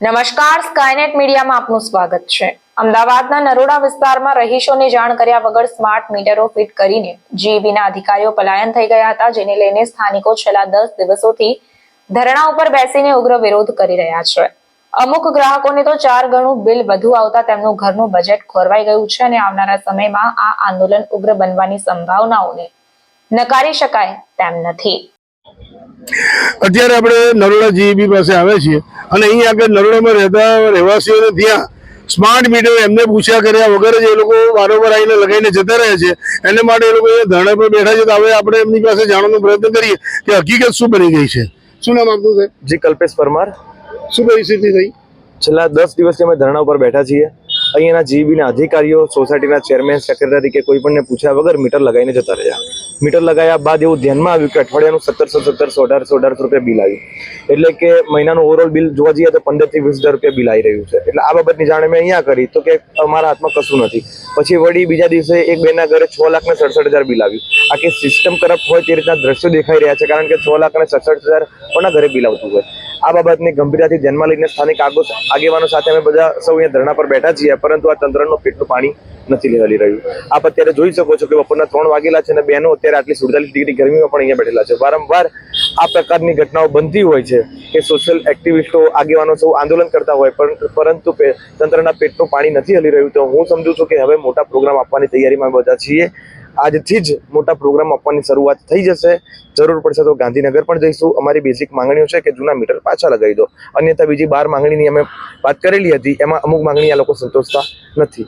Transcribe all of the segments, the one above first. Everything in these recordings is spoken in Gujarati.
નમસ્કાર સ્કાયનેટ મીડિયામાં આપનું સ્વાગત છે. અમદાવાદના નરોડા વિસ્તારમાં રહીશોને જાણ કર્યા વગર સ્માર્ટ મીટરો ફિટ કરીને જીઈબીના અધિકારીઓ પલાયન થઈ ગયા હતા, જેને લઈને સ્થાનિકો છેલ્લા દસ દિવસોથી ધરણા ઉપર બેસીને ઉગ્ર વિરોધ કરી રહ્યા છે. અમુક ગ્રાહકોને તો ચાર ગણું બિલ વધુ આવતા તેમનું ઘરનું બજેટ ખોરવાઈ ગયું છે અને આવનારા સમયમાં આ આંદોલન ઉગ્ર બનવાની સંભાવનાઓને નકારી શકાય તેમ નથી. અત્યારે આપણે નરોડા જીઈબી પાસે આવે છીએ અને અહીં આગળ નરોડામાં રહેતા રહેવાસીઓને ત્યાં સ્માર્ટ મીટર એમને પૂછ્યા કર્યા વગર જ એ લોકો વારંવાર આવીને લગાવીને જતા રહે છે. એને માટે એ લોકો ધરણા પર બેઠા છે તો હવે આપણે એમની પાસે જાણવાનો પ્રયત્ન કરીએ કે હકીકત શું બની ગઈ છે. શું નામ આપનું છે? જી કલ્પેશ પરમાર. શું પરિસ્થિતિ થઈ? છેલ્લા દસ દિવસથી અમે ધરણા ઉપર બેઠા છીએ. અહીંયાના જીબીના અધિકારીઓ, સોસાયટીના ચેરમેન, સેક્રેટરી કે કોઈ પણને પૂછ્યા વગર મીટર લગાવીને જતા રહ્યા. મીટર લગાવ્યા બાદ એવું ધ્યાનમાં આવ્યું કે અઠવાડિયાનું સત્તરસો સત્તરસો, અઢારસો અઢારસો રૂપિયા બિલ આવ્યું. એટલે કે મહિનાનું ઓવરઓલ બિલ જોવા જઈએ તો પંદરથી વીસ હજાર રૂપિયા બિલ આવી રહ્યું છે. એટલે આ બાબતની જાણ મેં અહીંયા કરી તો કે અમારા હાથમાં કશું નથી. પછી વળી બીજા દિવસે એક બેના ઘરે છ લાખ ને સડસઠ હજાર બિલ આવ્યું. આખી સિસ્ટમ કરપ્ટ હોય તે રીતના દ્રશ્યો દેખાઈ રહ્યા છે, કારણ કે છ લાખ અને સડસઠ હજાર કોના ઘરે બિલ આવતું હોય? આ બાબતની ગંભીરતાથી ધ્યાનમાં લઈને સ્થાનિક આગો આગેવાનો સાથે અમે બધા સૌ અહીંયા ધરણા પર બેઠા છીએ, પરંતુ આ તંત્રનું પેટનું પાણી નથી લેવાલી રહ્યું. આપ અત્યારે જોઈ શકો છો કે બપોરના ત્રણ વાગેલા છે અને બહેનો અત્યારે આટલી સુડતાલીસ ડિગ્રી ગરમીમાં પણ અહીંયા બેઠેલા છે. વારંવાર આ પ્રકારની ઘટનાઓ બનતી હોય છે કે સોશિયલ એક્ટિવિસ્ટો આગેવાનો સૌ આંદોલન કરતા હોય, પણ પરંતુ તંત્રના પેટનું પાણી નથી હલી રહ્યું. તો હું સમજુ છું કે હવે મોટા પ્રોગ્રામ આપવાની તૈયારીમાં બધા છીએ. આજથી જ મોટા પ્રોગ્રામ આપવાની શરૂઆત થઈ જશે. જરૂર પડશે તો ગાંધીનગર પણ જઈશું. અમારી બેઝિક માંગણીઓ છે કે જૂના મીટર પાછા લગાવી દો. અન્યથા બીજી બાર માંગણીની અમે વાત કરેલી હતી, એમાં અમુક માંગણી આ લોકો સંતોષતા નથી.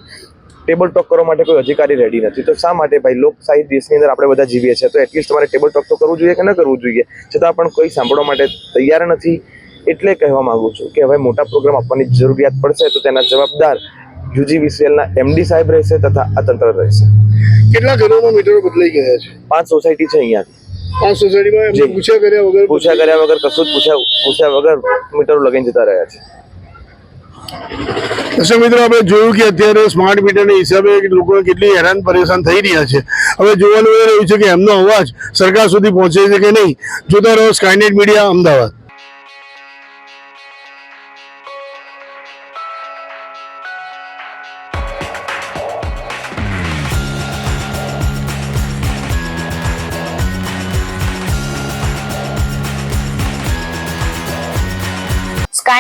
ટેબલ ટોક કરવા માટે કોઈ અધિકારી રેડી નથી. તો શા માટે ભાઈ લોકશાહી દેશની અંદર આપણે બધા જીવીએ છીએ? તો એટલીસ્ટ તમારે ટેબલ ટોક તો કરવું જોઈએ કે ન કરવું જોઈએ? છતાં પણ કોઈ સાંભળવા માટે તૈયાર નથી. એટલે કહેવા માંગુ છું કે હવે મોટા પ્રોગ્રામ આપવાની જરૂરિયાત પડશે તો તેના જવાબદાર યુજીવીસીએલના એમડી સાહેબ રહેશે તથા આ તંત્ર રહેશે. કેટલા ઘરોમાં મીટરો બદલાઈ ગયા છે? પાંચ સોસાયટી છે અહીંયા. પાંચ સોસાયટીમાં એમને પૂછ્યા કર્યા વગર પૂછ્યા કર્યા વગર કશું જ પૂછ્યા પૂછ્યા વગર મીટરો લગાવીને જતા રહ્યા છે. દર્શક મિત્રો આપણે જોયું કે અત્યારે સ્માર્ટ મીટરના હિસાબે લોકો કેટલી હેરાન પરેશાન થઈ રહ્યા છે. હવે જોવાનું એ રહ્યું છે કે એમનો અવાજ સરકાર સુધી પહોંચે છે કે નહીં? જોતા રહો Skynet media Ahmedabad.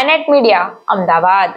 Skynet media Ahmedabad